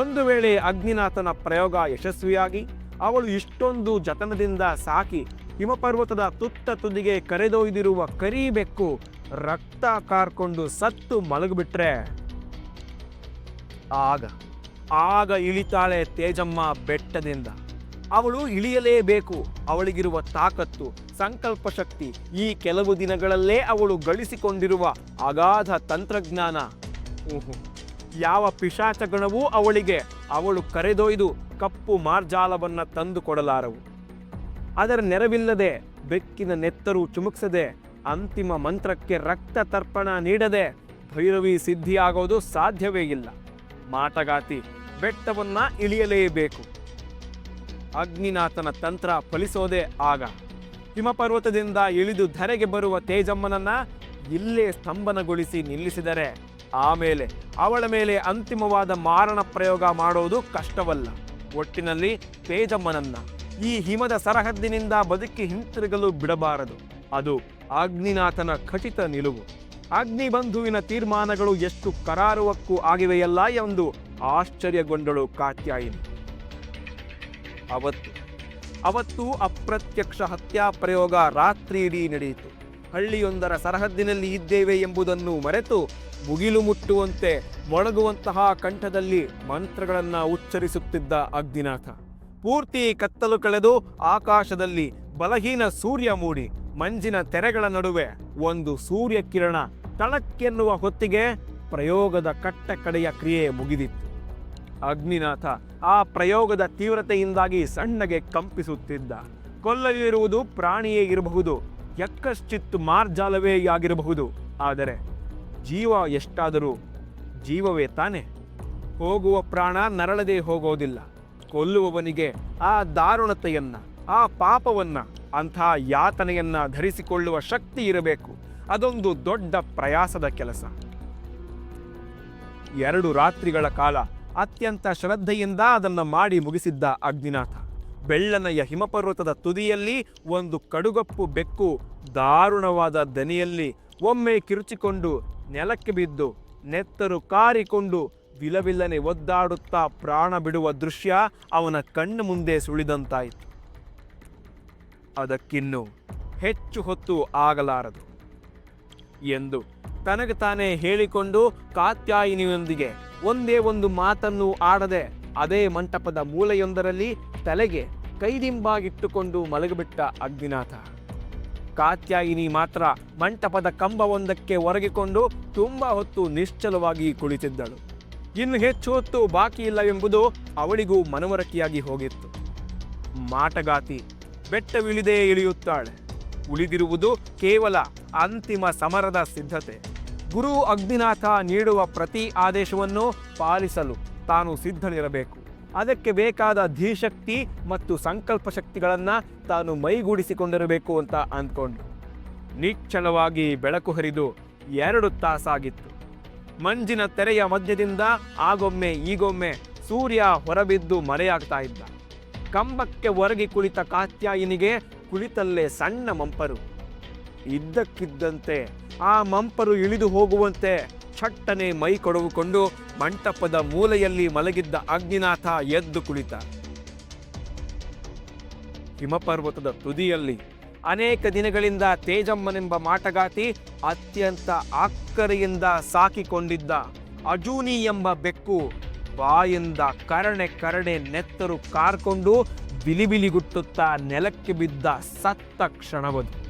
ಒಂದು ವೇಳೆ ಅಗ್ನಿನಾಥನ ಪ್ರಯೋಗ ಯಶಸ್ವಿಯಾಗಿ, ಅವಳು ಇಷ್ಟೊಂದು ಜತನದಿಂದ ಸಾಕಿ ಹಿಮಪರ್ವತದ ತುತ್ತ ತುದಿಗೆ ಕರೆದೊಯ್ದಿರುವ ಕರಿಬೆಕ್ಕು ರಕ್ತ ಕಾರ್ಕೊಂಡು ಸತ್ತು ಮಲಗಿಬಿಟ್ರೆ ಆಗ ಆಗ ಇಳಿತಾಳೆ ತೇಜಮ್ಮ ಬೆಟ್ಟದಿಂದ ಅವಳು ಇಳಿಯಲೇಬೇಕು, ಅವಳಿಗಿರುವ ತಾಕತ್ತು, ಸಂಕಲ್ಪ ಶಕ್ತಿ ಈ ಕೆಲವು ದಿನಗಳಲ್ಲೇ ಅವಳು ಗಳಿಸಿಕೊಂಡಿರುವ ಅಗಾಧ ತಂತ್ರಜ್ಞಾನ. ಯಾವ ಪಿಶಾಚ ಗಣವೂ ಅವಳಿಗೆ, ಅವಳು ಕರೆದೊಯ್ದು ಕಪ್ಪು ಮಾರ್ಜಾಲವನ್ನು ತಂದು ಕೊಡಲಾರವು ಅದರ ನೆರವಿಲ್ಲದೆ ಬೆಕ್ಕಿನ ನೆತ್ತರು ಚುಮುಕ್ಸದೆ ಅಂತಿಮ ಮಂತ್ರಕ್ಕೆ ರಕ್ತ ತರ್ಪಣ ನೀಡದೆ ಭೈರವಿ ಸಿದ್ಧಿಯಾಗೋದು ಸಾಧ್ಯವೇ ಇಲ್ಲ. ಮಾಟಗಾತಿ ಬೆಟ್ಟವನ್ನ ಇಳಿಯಲೇಬೇಕು. ಅಗ್ನಿನಾಥನ ತಂತ್ರ ಫಲಿಸೋದೇ ಆಗ. ಹಿಮಪರ್ವತದಿಂದ ಇಳಿದು ಧರೆಗೆ ಬರುವ ತೇಜಮ್ಮನನ್ನ ಇಲ್ಲೇ ಸ್ತಂಭನಗೊಳಿಸಿ ನಿಲ್ಲಿಸಿದರೆ ಆಮೇಲೆ ಅವಳ ಮೇಲೆ ಅಂತಿಮವಾದ ಮಾರಣ ಪ್ರಯೋಗ ಮಾಡೋದು ಕಷ್ಟವಲ್ಲ. ಒಟ್ಟಿನಲ್ಲಿ ತೇಜಮ್ಮನನ್ನ ಈ ಹಿಮದ ಸರಹದ್ದಿನಿಂದ ಬದುಕಿ ಹಿಂತಿರುಗಲು ಬಿಡಬಾರದು. ಅದು ಅಗ್ನಿನಾಥನ ಖಚಿತ ನಿಲುವು. ಅಗ್ನಿಬಂಧುವಿನ ತೀರ್ಮಾನಗಳು ಎಷ್ಟು ಕರಾರುವಕ್ಕೂ ಆಗಿವೆಯಲ್ಲ ಎಂದು ಆಶ್ಚರ್ಯಗೊಂಡಳು ಕಾತ್ಯಾಯಿನಿ. ಅವತ್ತು ಅವತ್ತು ಅಪ್ರತ್ಯಕ್ಷ ಹತ್ಯಾ ಪ್ರಯೋಗ ರಾತ್ರಿಯಿಡೀ ನಡೆಯಿತು. ಹಳ್ಳಿಯೊಂದರ ಸರಹದ್ದಿನಲ್ಲಿ ಇದ್ದೇವೆ ಎಂಬುದನ್ನು ಮರೆತು ಮುಗಿಲು ಮುಟ್ಟುವಂತೆ ಮೊಳಗುವಂತಹ ಕಂಠದಲ್ಲಿ ಮಂತ್ರಗಳನ್ನು ಉಚ್ಚರಿಸುತ್ತಿದ್ದ ಅಗ್ನಿನಾಥ. ಪೂರ್ತಿ ಕತ್ತಲು ಕಳೆದು ಆಕಾಶದಲ್ಲಿ ಬಲಹೀನ ಸೂರ್ಯ ಮೂಡಿ. ಮಂಜಿನ ತೆರೆಗಳ ನಡುವೆ ಒಂದು ಸೂರ್ಯ ಕಿರಣ ತಳಕ್ಕೆನ್ನುವ ಹೊತ್ತಿಗೆ ಪ್ರಯೋಗದ ಕಟ್ಟ ಕಡೆಯ ಕ್ರಿಯೆ ಮುಗಿದಿತ್ತು. ಅಗ್ನಿನಾಥ ಆ ಪ್ರಯೋಗದ ತೀವ್ರತೆಯಿಂದಾಗಿ ಸಣ್ಣಗೆ ಕಂಪಿಸುತ್ತಿದ್ದ. ಕೊಲ್ಲಲಿರುವುದು ಪ್ರಾಣಿಯೇ ಇರಬಹುದು, ಯಕ್ಕಶ್ಚಿತ್ತು ಮಾರ್ಜಾಲವೇ ಆಗಿರಬಹುದು, ಆದರೆ ಜೀವ ಎಷ್ಟಾದರೂ ಜೀವವೇ ತಾನೆ. ಹೋಗುವ ಪ್ರಾಣ ನರಳದೇ ಹೋಗೋದಿಲ್ಲ. ಕೊಲ್ಲುವವನಿಗೆ ಆ ದಾರುಣತೆಯನ್ನು, ಆ ಪಾಪವನ್ನ ಅಂಥ ಯಾತನೆಯನ್ನು ಧರಿಸಿಕೊಳ್ಳುವ ಶಕ್ತಿ ಇರಬೇಕು. ಅದೊಂದು ದೊಡ್ಡ ಪ್ರಯಾಸದ ಕೆಲಸ. ಎರಡು ರಾತ್ರಿಗಳ ಕಾಲ ಅತ್ಯಂತ ಶ್ರದ್ಧೆಯಿಂದ ಅದನ್ನು ಮಾಡಿ ಮುಗಿಸಿದ್ದ ಅಗ್ನಿನಾಥ. ಬೆಳ್ಳನೆಯ ಹಿಮಪರ್ವತದ ತುದಿಯಲ್ಲಿ ಒಂದು ಕಡುಗಪ್ಪು ಬೆಕ್ಕು ದಾರುಣವಾದ ದನಿಯಲ್ಲಿ ಒಮ್ಮೆ ಕಿರುಚಿಕೊಂಡು ನೆಲಕ್ಕೆ ಬಿದ್ದು ನೆತ್ತರು ಕಾರಿಕೊಂಡು ವಿಲವಿಲ್ಲನೆ ಒದ್ದಾಡುತ್ತಾ ಪ್ರಾಣ ಬಿಡುವ ದೃಶ್ಯ ಅವನ ಕಣ್ಣು ಮುಂದೆ ಸುಳಿದಂತಾಯಿತು. ಅದಕ್ಕಿನ್ನು ಹೆಚ್ಚು ಹೊತ್ತು ಆಗಲಾರದು ಎಂದು ತನಗೆ ತಾನೇ ಹೇಳಿಕೊಂಡು ಕಾತ್ಯಾಯಿನಿಯೊಂದಿಗೆ ಒಂದೇ ಒಂದು ಮಾತನ್ನು ಆಡದೆ ಅದೇ ಮಂಟಪದ ಮೂಲೆಯೊಂದರಲ್ಲಿ ತಲೆಗೆ ಕೈದಿಂಬಾಗಿಟ್ಟುಕೊಂಡು ಮಲಗಿಬಿಟ್ಟ ಅಗ್ನಿನಾಥ. ಕಾತ್ಯಾಯಿನಿ ಮಾತ್ರ ಮಂಟಪದ ಕಂಬವೊಂದಕ್ಕೆ ಒರಗಿಕೊಂಡು ತುಂಬ ಹೊತ್ತು ನಿಶ್ಚಲವಾಗಿ ಕುಳಿತಿದ್ದಳು. ಇನ್ನು ಹೆಚ್ಚು ಹೊತ್ತು ಬಾಕಿ ಇಲ್ಲ ಎಂಬುದು ಅವಳಿಗೂ ಮನವರಿಕೆಯಾಗಿ ಹೋಗಿತ್ತು. ಮಾಟಗಾತಿ ಬೆಟ್ಟವಿಳಿದೇ ಇಳಿಯುತ್ತಾಳೆ. ಉಳಿದಿರುವುದು ಕೇವಲ ಅಂತಿಮ ಸಮರದ ಸಿದ್ಧತೆ. ಗುರು ಅಗ್ನಿನಾಥ ನೀಡುವ ಪ್ರತಿ ಆದೇಶವನ್ನು ಪಾಲಿಸಲು ತಾನು ಸಿದ್ಧನಿರಬೇಕು. ಅದಕ್ಕೆ ಬೇಕಾದ ಧೀಶಕ್ತಿ ಮತ್ತು ಸಂಕಲ್ಪ ಶಕ್ತಿಗಳನ್ನು ತಾನು ಮೈಗೂಡಿಸಿಕೊಂಡಿರಬೇಕು ಅಂತ ಅಂದ್ಕೊಂಡು ನಿಚ್ಚಳವಾಗಿ ಬೆಳಕು ಹರಿದು ಎರಡು ತಾಸಾಗಿತ್ತು. ಮಂಜಿನ ತೆರೆಯ ಮಧ್ಯದಿಂದ ಆಗೊಮ್ಮೆ ಈಗೊಮ್ಮೆ ಸೂರ್ಯ ಹೊರಬಿದ್ದು ಮರೆಯಾಗ್ತಾ ಇದ್ದ. ಕಂಬಕ್ಕೆ ಒರಗಿ ಕುಳಿತ ಕಾತ್ಯಾಯಿನಿಗೆ ಕುಳಿತಲ್ಲೇ ಸಣ್ಣ ಮಂಪರು. ಇದ್ದಕ್ಕಿದ್ದಂತೆ ಆ ಮಂಪರು ಇಳಿದು ಹೋಗುವಂತೆ ಚಟ್ಟನೆ ಮೈ ಕೊಡವುಕೊಂಡು ಮಂಟಪದ ಮೂಲೆಯಲ್ಲಿ ಮಲಗಿದ್ದ ಅಗ್ನಿನಾಥ ಎದ್ದು ಕುಳಿತ. ಹಿಮಪರ್ವತದ ತುದಿಯಲ್ಲಿ ಅನೇಕ ದಿನಗಳಿಂದ ತೇಜಮ್ಮನೆಂಬ ಮಾಟಗಾತಿ ಅತ್ಯಂತ ಅಕ್ಕರೆಯಿಂದ ಸಾಕಿಕೊಂಡಿದ್ದ ಅಜೂನಿ ಎಂಬ ಬೆಕ್ಕು ಬಾಯಿಂದ ಕರಣೆ ಕರಣೆ ನೆತ್ತರು ಕಾರ್ಕೊಂಡು ಬಿಲಿಬಿಲಿಗುಟ್ಟುತ್ತಾ ನೆಲಕ್ಕೆ ಬಿದ್ದ ಸತ್ತ ಕ್ಷಣವದು.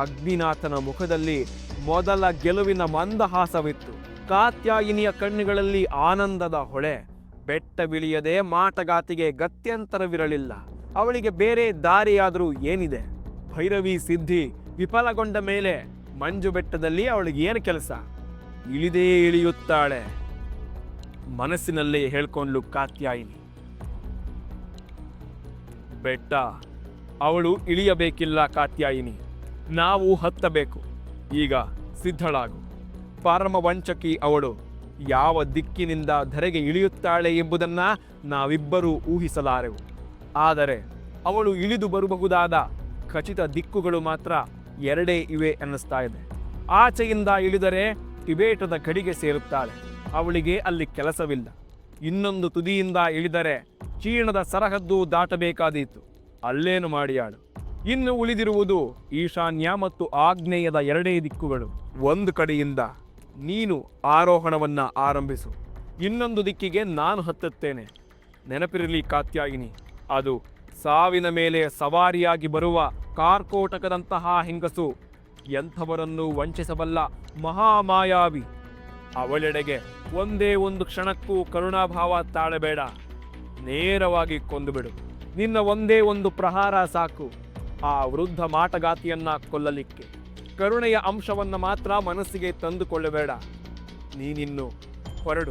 ಅಗ್ನಿನಾಥನ ಮುಖದಲ್ಲಿ ಮೊದಲ ಗೆಲುವಿನ ಮಂದಹಾಸವಿತ್ತು. ಕಾತ್ಯಾಯಿನಿಯ ಕಣ್ಣುಗಳಲ್ಲಿ ಆನಂದದ ಹೊಳೆ. ಬೆಟ್ಟ ಬಿಳಿಯದೆ ಮಾಟಗಾತಿಗೆ ಗತ್ಯಂತರವಿರಲಿಲ್ಲ. ಅವಳಿಗೆ ಬೇರೆ ದಾರಿಯಾದರೂ ಏನಿದೆ? ಭೈರವಿ ಸಿದ್ಧಿ ವಿಫಲಗೊಂಡ ಮೇಲೆ ಮಂಜು ಬೆಟ್ಟದಲ್ಲಿ ಅವಳಿಗೆ ಏನು ಕೆಲಸ? ಇಳಿದೇ ಇಳಿಯುತ್ತಾಳೆ. ಮನಸ್ಸಿನಲ್ಲೇ ಹೇಳ್ಕೊಂಡ್ಲು ಕಾತ್ಯಾಯಿನಿ. ಬೆಟ್ಟ, ಅವಳು ಇಳಿಯಬೇಕಿಲ್ಲ ಕಾತ್ಯಾಯಿನಿ. ನಾವು ಹತ್ತಬೇಕು. ಈಗ ಸಿದ್ಧಳಾಗು. ಪರಮ ವಂಚಕಿ ಅವಳು ಯಾವ ದಿಕ್ಕಿನಿಂದ ಧರೆಗೆ ಇಳಿಯುತ್ತಾಳೆ ಎಂಬುದನ್ನು ನಾವಿಬ್ಬರೂ ಊಹಿಸಲಾರೆವು. ಆದರೆ ಅವಳು ಇಳಿದು ಬರಬಹುದಾದ ಖಚಿತ ದಿಕ್ಕುಗಳು ಮಾತ್ರ ಎರಡೇ ಇವೆ ಅನ್ನಿಸ್ತಾ ಇದೆ. ಆಚೆಯಿಂದ ಇಳಿದರೆ ಟಿಬೇಟದ ಗಡಿಗೆ ಸೇರುತ್ತಾಳೆ. ಅವಳಿಗೆ ಅಲ್ಲಿ ಕೆಲಸವಿಲ್ಲ. ಇನ್ನೊಂದು ತುದಿಯಿಂದ ಇಳಿದರೆ ಚೀಣದ ಸರಹದ್ದು ದಾಟಬೇಕಾದೀತು. ಅಲ್ಲೇನು ಮಾಡಿಯಾಳು? ಇನ್ನು ಉಳಿದಿರುವುದು ಈಶಾನ್ಯ ಮತ್ತು ಆಗ್ನೇಯದ ಎರಡೇ ದಿಕ್ಕುಗಳು. ಒಂದು ಕಡೆಯಿಂದ ನೀನು ಆರೋಹಣವನ್ನು ಆರಂಭಿಸು. ಇನ್ನೊಂದು ದಿಕ್ಕಿಗೆ ನಾನು ಹತ್ತುತ್ತೇನೆ. ನೆನಪಿರಲಿ ಕಾತ್ಯಾಯಿನಿ, ಅದು ಸಾವಿನ ಮೇಲೆ ಸವಾರಿಯಾಗಿ ಬರುವ ಕಾರ್ಕೋಟಕದಂತಹ ಹೆಂಗಸು. ಎಂಥವರನ್ನು ವಂಚಿಸಬಲ್ಲ ಮಹಾಮಾಯಾವಿ. ಅವಳೆಡೆಗೆ ಒಂದೇ ಒಂದು ಕ್ಷಣಕ್ಕೂ ಕರುಣಾಭಾವ ತಾಳಬೇಡ. ನೇರವಾಗಿ ಕೊಂದುಬಿಡು. ನಿನ್ನ ಒಂದೇ ಒಂದು ಪ್ರಹಾರ ಸಾಕು. ಆ ವೃದ್ಧ ಮಾಟಗಾತಿಯನ್ನ ಕೊಲ್ಲಲಿಕ್ಕೆ. ಕರುಣೆಯ ಅಂಶವನ್ನ ಮಾತ್ರ ಮನಸ್ಸಿಗೆ ತಂದುಕೊಳ್ಳಬೇಡ. ನೀನಿನ್ನು ಹೊರಡು.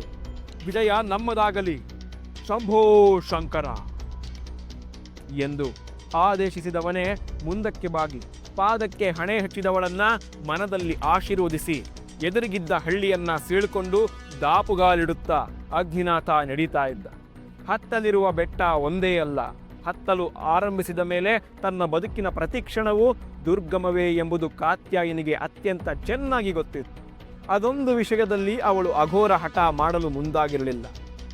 ವಿಜಯ ನಮ್ಮದಾಗಲಿ. ಶಂಭೋ ಶಂಕರ. ಎಂದು ಆದೇಶಿಸಿದವನೇ ಮುಂದಕ್ಕೆ ಬಾಗಿ. ಪಾದಕ್ಕೆ ಹಣೆ ಹಚ್ಚಿದವಳನ್ನ ಮನದಲ್ಲಿ ಆಶೀರ್ವದಿಸಿ. ಎದುರಿಗಿದ್ದ ಹಳ್ಳಿಯನ್ನ ಸೀಳ್ಕೊಂಡು ದಾಪುಗಾಲಿಡುತ್ತಾ ಅಗ್ನಿನಾಥ ನಡೀತಾ ಇದ್ದ. ಹತ್ತಲಿರುವ ಬೆಟ್ಟ ಒಂದೇ ಅಲ್ಲ, ಹತ್ತಲು ಆರಂಭಿಸಿದ ಮೇಲೆ ತನ್ನ ಬದುಕಿನ ಪ್ರತಿ ಕ್ಷಣವೂ ದುರ್ಗಮವೇ ಎಂಬುದು ಕಾತ್ಯಾಯನಿಗೆ ಅತ್ಯಂತ ಚೆನ್ನಾಗಿ ಗೊತ್ತಿತ್ತು. ಅದೊಂದು ವಿಷಯದಲ್ಲಿ ಅವಳು ಅಘೋರ ಹಠ ಮಾಡಲು ಮುಂದಾಗಿರಲಿಲ್ಲ.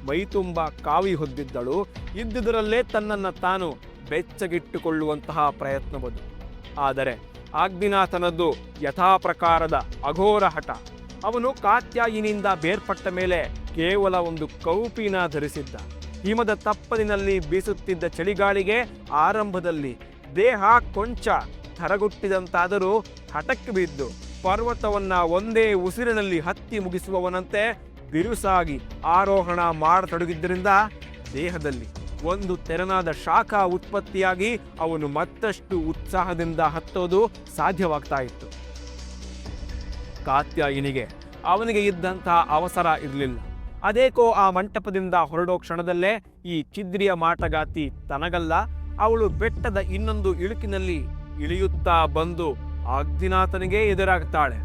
ಮೈತುಂಬ ಕಾವಿ ಹೊದ್ದಿದ್ದಳು, ಇದ್ದುದರಲ್ಲೇ ತನ್ನನ್ನು ತಾನು ಬೆಚ್ಚಗಿಟ್ಟುಕೊಳ್ಳುವಂತಹ ಪ್ರಯತ್ನವದು. ಆದರೆ ಆಗ್ನಿನಾಥನದ್ದು ಯಥಾಪ್ರಕಾರದ ಅಘೋರ ಹಠ. ಅವನು ಕಾತ್ಯಾಯಿನಿಂದ ಬೇರ್ಪಟ್ಟ ಮೇಲೆ ಕೇವಲ ಒಂದು ಕೌಪಿನ ಧರಿಸಿದ್ದ. ಹಿಮದ ತಪ್ಪಲಿನಲ್ಲಿ ಬೀಸುತ್ತಿದ್ದ ಚಳಿಗಾಳಿಗೆ ಆರಂಭದಲ್ಲಿ ದೇಹ ಕೊಂಚ ಥರಗುಟ್ಟಿದಂತಾದರೂ ಹಠಕ್ಕೆ ಬಿದ್ದು ಪರ್ವತವನ್ನ ಒಂದೇ ಉಸಿರಿನಲ್ಲಿ ಹತ್ತಿ ಮುಗಿಸುವವನಂತೆ ಬಿರುಸಾಗಿ ಆರೋಹಣ ಮಾಡತೊಡಗಿದ್ದರಿಂದ ದೇಹದಲ್ಲಿ ಒಂದು ತೆರನಾದ ಶಾಖ ಉತ್ಪತ್ತಿಯಾಗಿ ಅವನು ಮತ್ತಷ್ಟು ಉತ್ಸಾಹದಿಂದ ಹತ್ತೋದು ಸಾಧ್ಯವಾಗ್ತಾ ಇತ್ತು. ಕಾತ್ಯಾಯಿನಿಗೆ ಅವನಿಗೆ ಇದ್ದಂತಹ ಅವಸರ ಇರಲಿಲ್ಲ. ಅದೇಕೋ ಆ ಮಂಟಪದಿಂದ ಹೊರಡೋ ಕ್ಷಣದಲ್ಲೇ ಈ ಚಿದ್ರಿಯ ಮಾಟಗಾತಿ ತನಗಲ್ಲ, ಅವಳು ಬೆಟ್ಟದ ಇನ್ನೊಂದು ಇಳುಕಿನಲ್ಲಿ ಇಳಿಯುತ್ತಾ ಬಂದು ಅಗ್ನಿನಾಥನಿಗೇ ಎದುರಾಗ್ತಾಳೆ.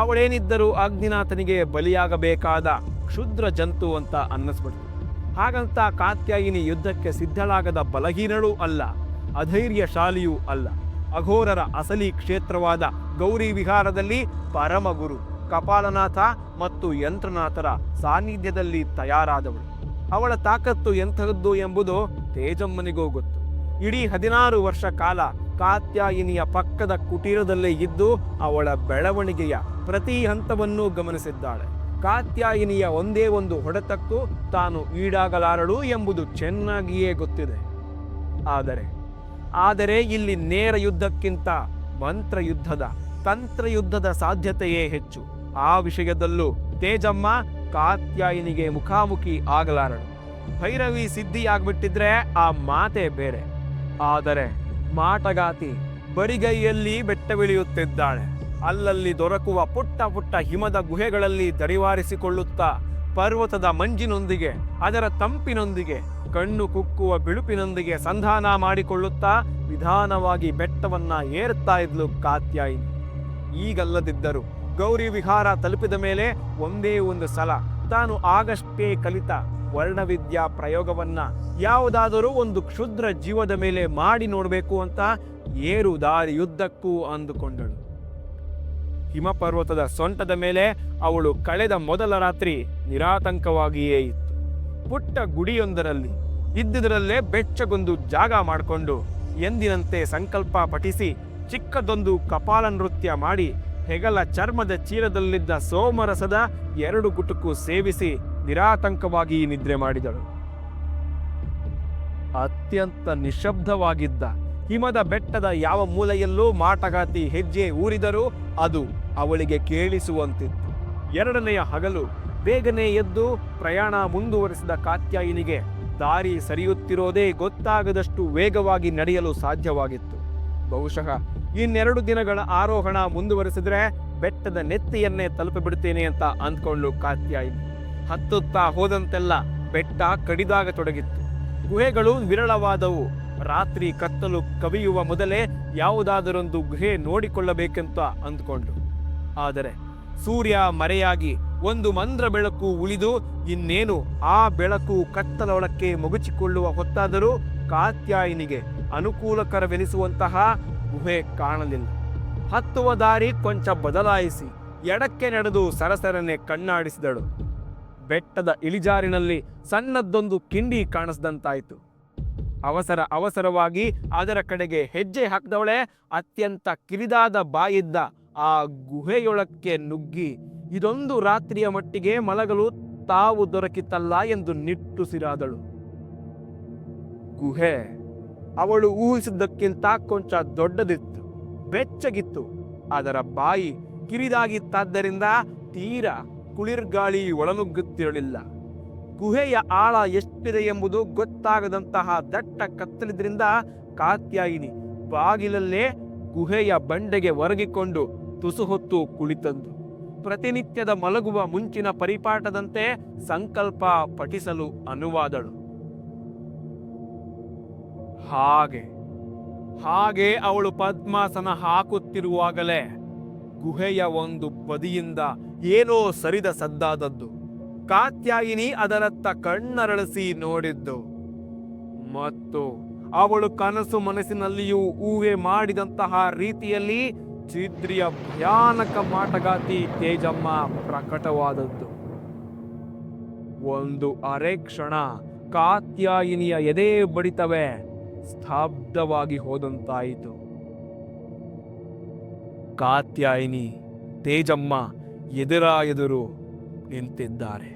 ಅವಳೇನಿದ್ದರೂ ಅಗ್ನಿನಾಥನಿಗೆ ಬಲಿಯಾಗಬೇಕಾದ ಕ್ಷುದ್ರ ಜಂತು ಅಂತ ಅನ್ನಿಸ್ಬಿಡ್ತು. ಹಾಗಂತ ಕಾತ್ಯಾಯಿನಿ ಯುದ್ಧಕ್ಕೆ ಸಿದ್ಧಳಾಗದ ಬಲಹೀನಳೂ ಅಲ್ಲ, ಅಧೈರ್ಯಶಾಲಿಯೂ ಅಲ್ಲ. ಅಘೋರರ ಅಸಲಿ ಕ್ಷೇತ್ರವಾದ ಗೌರಿ ವಿಹಾರದಲ್ಲಿ ಪರಮಗುರು, ಕಪಾಲನಾಥ ಮತ್ತು ಯಂತ್ರನಾಥರ ಸಾನ್ನಿಧ್ಯದಲ್ಲಿ ತಯಾರಾದವಳು. ಅವಳ ತಾಕತ್ತು ಎಂಥದ್ದು ಎಂಬುದು ತೇಜಮ್ಮನಿಗೂ ಗೊತ್ತು. ಇಡೀ ಹದಿನಾರು ವರ್ಷ ಕಾಲ ಕಾತ್ಯಾಯಿನಿಯ ಪಕ್ಕದ ಕುಟೀರದಲ್ಲೇ ಇದ್ದು ಅವಳ ಬೆಳವಣಿಗೆಯ ಪ್ರತಿ ಹಂತವನ್ನೂ ಗಮನಿಸಿದ್ದಾಳೆ. ಕಾತ್ಯಾಯಿನಿಯ ಒಂದೇ ಒಂದು ಹೊಡೆತಕ್ಕೂ ತಾನು ಈಡಾಗಲಾರಳು ಎಂಬುದು ಚೆನ್ನಾಗಿಯೇ ಗೊತ್ತಿದೆ. ಆದರೆ ಆದರೆ ಇಲ್ಲಿ ನೇರ ಯುದ್ಧಕ್ಕಿಂತ ಮಂತ್ರ ಯುದ್ಧದ ತಂತ್ರ ಯುದ್ಧದ ಸಾಧ್ಯತೆಯೇ ಹೆಚ್ಚು. ಆ ವಿಷಯದಲ್ಲೂ ತೇಜಮ್ಮ ಕಾತ್ಯಾಯಿನಿಗೆ ಮುಖಾಮುಖಿ ಆಗಲಾರಳು. ಭೈರವಿ ಸಿದ್ಧಿಯಾಗ್ಬಿಟ್ಟಿದ್ರೆ ಆ ಮಾತೆ ಬೇರೆ. ಆದರೆ, ಮಾಟಗಾತಿ ಬರಿಗೈಯಲ್ಲಿ ಬೆಟ್ಟವಿಳಿಯುತ್ತಿದ್ದಾಳೆ. ಅಲ್ಲಲ್ಲಿ ದೊರಕುವ ಪುಟ್ಟ ಪುಟ್ಟ ಹಿಮದ ಗುಹೆಗಳಲ್ಲಿ ದರಿವಾರಿಸಿಕೊಳ್ಳುತ್ತಾ ಪರ್ವತದ ಮಂಜಿನೊಂದಿಗೆ, ಅದರ ತಂಪಿನೊಂದಿಗೆ, ಕಣ್ಣು ಕುಕ್ಕುವ ಬಿಳುಪಿನೊಂದಿಗೆ ಸಂಧಾನ ಮಾಡಿಕೊಳ್ಳುತ್ತಾ ನಿಧಾನವಾಗಿ ಬೆಟ್ಟವನ್ನ ಏರುತ್ತಾ ಇದ್ಲು ಕಾತ್ಯಾಯಿನಿ. ಈಗಲ್ಲದಿದ್ದರು ಗೌರಿ ವಿಹಾರ ತಲುಪಿದ ಮೇಲೆ ಒಂದೇ ಒಂದು ಸಲ ತಾನು ಆಗಷ್ಟೇ ಕಲಿತ ವರ್ಣವಿದ್ಯಾ ಪ್ರಯೋಗವನ್ನ ಯಾವುದಾದರೂ ಒಂದು ಕ್ಷುದ್ರ ಜೀವದ ಮೇಲೆ ಮಾಡಿ ನೋಡಬೇಕು ಅಂತ ಏರು ದಾರಿಯುದ್ದಕ್ಕೂ ಅಂದುಕೊಂಡಳು. ಹಿಮಪರ್ವತದ ಸೊಂಟದ ಮೇಲೆ ಅವಳು ಕಳೆದ ಮೊದಲ ರಾತ್ರಿ ನಿರಾತಂಕವಾಗಿಯೇ ಇತ್ತು. ಪುಟ್ಟ ಗುಡಿಯೊಂದರಲ್ಲಿ ಇದ್ದುದರಲ್ಲೇ ಬೆಚ್ಚಗೊಂದು ಜಾಗ ಮಾಡಿಕೊಂಡು ಎಂದಿನಂತೆ ಸಂಕಲ್ಪ ಪಠಿಸಿ ಚಿಕ್ಕದೊಂದು ಕಪಾಲ ನೃತ್ಯ ಮಾಡಿ ಹೆಗಲ ಚರ್ಮದ ಚೀಲದಲ್ಲಿದ್ದ ಸೋಮರಸದ ಎರಡು ಗುಟುಕು ಸೇವಿಸಿ ನಿರಾತಂಕವಾಗಿ ನಿದ್ರೆ ಮಾಡಿದಳು. ಅತ್ಯಂತ ನಿಶಬ್ದವಾಗಿದ್ದ ಹಿಮದ ಬೆಟ್ಟದ ಯಾವ ಮೂಲೆಯಲ್ಲೂ ಮಾಟಗಾತಿ ಹೆಜ್ಜೆ ಊರಿದರೂ ಅದು ಅವಳಿಗೆ ಕೇಳಿಸುವಂತಿತ್ತು. ಎರಡನೆಯ ಹಗಲು ಬೇಗನೆ ಎದ್ದು ಪ್ರಯಾಣ ಮುಂದುವರಿಸಿದ ಕಾತ್ಯಾಯಿನಿಗೆ ದಾರಿ ಸರಿಯುತ್ತಿರೋದೇ ಗೊತ್ತಾಗದಷ್ಟು ವೇಗವಾಗಿ ನಡೆಯಲು ಸಾಧ್ಯವಾಗಿತ್ತು. ಬಹುಶಃ ಇನ್ನೆರಡು ದಿನಗಳ ಆರೋಹಣ ಮುಂದುವರಿಸಿದ್ರೆ ಬೆಟ್ಟದ ನೆತ್ತಿಯನ್ನೇ ತಲುಪಿಬಿಡ್ತೇನೆ ಅಂತ ಅಂದ್ಕೊಂಡು ಕಾತ್ಯಾಯಿನಿ. ಹತ್ತುತ್ತಾ ಹೋದಂತೆಲ್ಲ ಬೆಟ್ಟ ಕಡಿದಾಗ ತೊಡಗಿತ್ತು ಗುಹೆಗಳು ವಿರಳವಾದವು. ರಾತ್ರಿ ಕತ್ತಲು ಕವಿಯುವ ಮೊದಲೇ ಯಾವುದಾದರೊಂದು ಗುಹೆ ನೋಡಿಕೊಳ್ಳಬೇಕೆಂತ ಅಂದುಕೊಂಡು ಆದರೆ ಸೂರ್ಯ ಮರೆಯಾಗಿ ಒಂದು ಮಂದ್ರ ಬೆಳಕು ಉಳಿದು ಇನ್ನೇನು ಆ ಬೆಳಕು ಕತ್ತಲೊಳಕ್ಕೆ ಮುಗುಚಿಕೊಳ್ಳುವ ಹೊತ್ತಾದರೂ ಕಾತ್ಯಾಯಿನಿಗೆ ಅನುಕೂಲಕರವೆನಿಸುವಂತಹ ಗುಹೆ ಕಾಣಲಿಲ್ಲ. ಹತ್ತುವ ದಾರಿ ಕೊಂಚ ಬದಲಾಯಿಸಿ ಎಡಕ್ಕೆ ನಡೆದು ಸರಸರನೆ ಕಣ್ಣಾಡಿಸಿದಳು. ಬೆಟ್ಟದ ಇಳಿಜಾರಿನಲ್ಲಿ ಸಣ್ಣದೊಂದು ಕಿಂಡಿ ಕಾಣಿಸ್ದಂತಾಯಿತು. ಅವಸರ ಅವಸರವಾಗಿ ಅದರ ಕಡೆಗೆ ಹೆಜ್ಜೆ ಹಾಕಿದವಳೆ ಅತ್ಯಂತ ಕಿರಿದಾದ ಬಾಯಿದ್ದ ಆ ಗುಹೆಯೊಳಕ್ಕೆ ನುಗ್ಗಿ, ಇದೊಂದು ರಾತ್ರಿಯ ಮಟ್ಟಿಗೆ ಮಲಗಲು ತಾವು ದೊರಕಿತಲ್ಲ ಎಂದು ನಿಟ್ಟುಸಿರಾದಳು. ಗುಹೆ, ಅವಳು ಊಹಿಸಿದ್ದಕ್ಕಿಂತ ಕೊಂಚ ದೊಡ್ಡದಿತ್ತು, ಬೆಚ್ಚಗಿತ್ತು. ಅದರ ಬಾಯಿ ಕಿರಿದಾಗಿತ್ತಾದ್ದರಿಂದ ತೀರ ಕುಳಿರ್ಗಾಳಿ ಒಳನುಗ್ಗುತ್ತಿರಲಿಲ್ಲ. ಗುಹೆಯ ಆಳ ಎಷ್ಟಿದೆ ಎಂಬುದು ಗೊತ್ತಾಗದಂತಹ ದಟ್ಟ ಕತ್ತಲಿದ್ರಿಂದ ಕಾತ್ಯಾಯಿನಿ. ಬಾಗಿಲಲ್ಲೇ ಗುಹೆಯ ಬಂಡೆಗೆ ಒರಗಿಕೊಂಡು ತುಸು ಹೊತ್ತು ಕುಳಿತಂದು. ಪ್ರತಿನಿತ್ಯದ ಮಲಗುವ ಮುಂಚಿನ ಪರಿಪಾಠದಂತೆ ಸಂಕಲ್ಪ ಪಠಿಸಲು ಅನುವಾದಳು. ಹಾಗೆ ಹಾಗೆ ಅವಳು ಪದ್ಮಾಸನ ಹಾಕುತ್ತಿರುವಾಗಲೇ ಗುಹೆಯ ಒಂದು ಬದಿಯಿಂದ ಏನೋ ಸರಿದ ಸದ್ದಾದದ್ದು. ಕಾತ್ಯಾಯಿನಿ ಅದರತ್ತ ಕಣ್ಣರಳಿಸಿ ನೋಡಿದ್ದು. ಮತ್ತು ಅವಳು ಕನಸು ಮನಸ್ಸಿನಲ್ಲಿಯೂ ಊಹೆ ಮಾಡಿದಂತಹ ರೀತಿಯಲ್ಲಿ ಚಿದ್ರಿಯ ಭಯಾನಕ ಮಾಟಗಾತಿ ತೇಜಮ್ಮ ಪ್ರಕಟವಾದದ್ದು. ಒಂದು ಅರೆ ಕ್ಷಣ ಕಾತ್ಯಾಯಿನಿಯ ಎದೆ ಬಡಿತವೇ ಸ್ತಬ್ಧವಾಗಿ ಹೋದಂತಾಯಿತು. ಕಾತ್ಯಾಯಿನಿ ತೇಜಮ್ಮ ಎದುರ ಎದುರು ನಿಂತಿದ್ದಾರೆ.